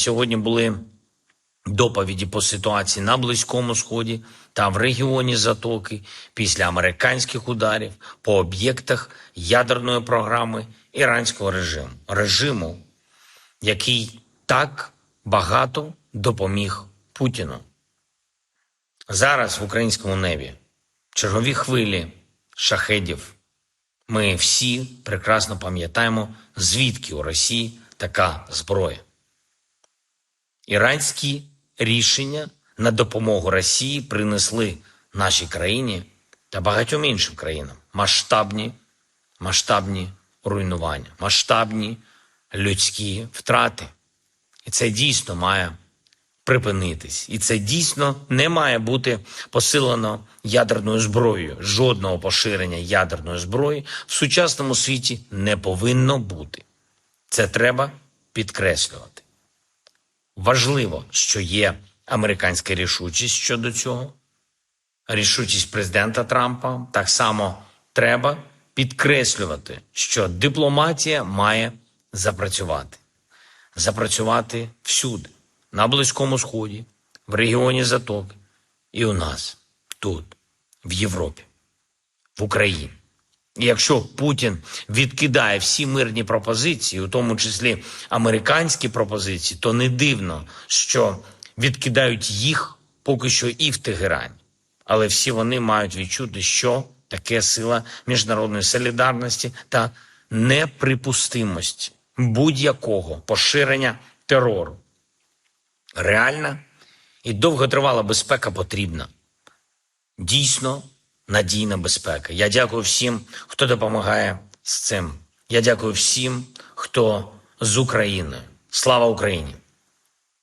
Сьогодні були доповіді по ситуації на Близькому Сході та в регіоні Затоки після американських ударів по об'єктах ядерної програми іранського режиму, режиму, який так багато допоміг Путіну. Зараз в українському небі чергові хвилі шахедів. Ми всі прекрасно пам'ятаємо, звідки у Росії така зброя. Іранські рішення на допомогу Росії принесли нашій країні та багатьом іншим країнам масштабні, масштабні руйнування, масштабні людські втрати. І це дійсно має припинитись. І це дійсно не має бути посилено ядерною зброєю. Жодного поширення ядерної зброї в сучасному світі не повинно бути. Це треба підкреслювати. Важливо, що є американська рішучість щодо цього. Рішучість президента Трампа так само треба підкреслювати, що дипломатія має запрацювати. Запрацювати всюди, на Близькому Сході, в регіоні Затоки і у нас, тут, в Європі, в Україні. Якщо Путін відкидає всі мирні пропозиції, у тому числі американські пропозиції, то не дивно, що відкидають їх поки що і в Тегерані. Але всі вони мають відчути, що таке сила міжнародної солідарності та неприпустимості будь-якого поширення терору. Реальна і довготривала безпека потрібна дійсно надійна безпека. Я дякую всім, хто допомагає з цим. Я дякую всім, хто з України. Слава Україні!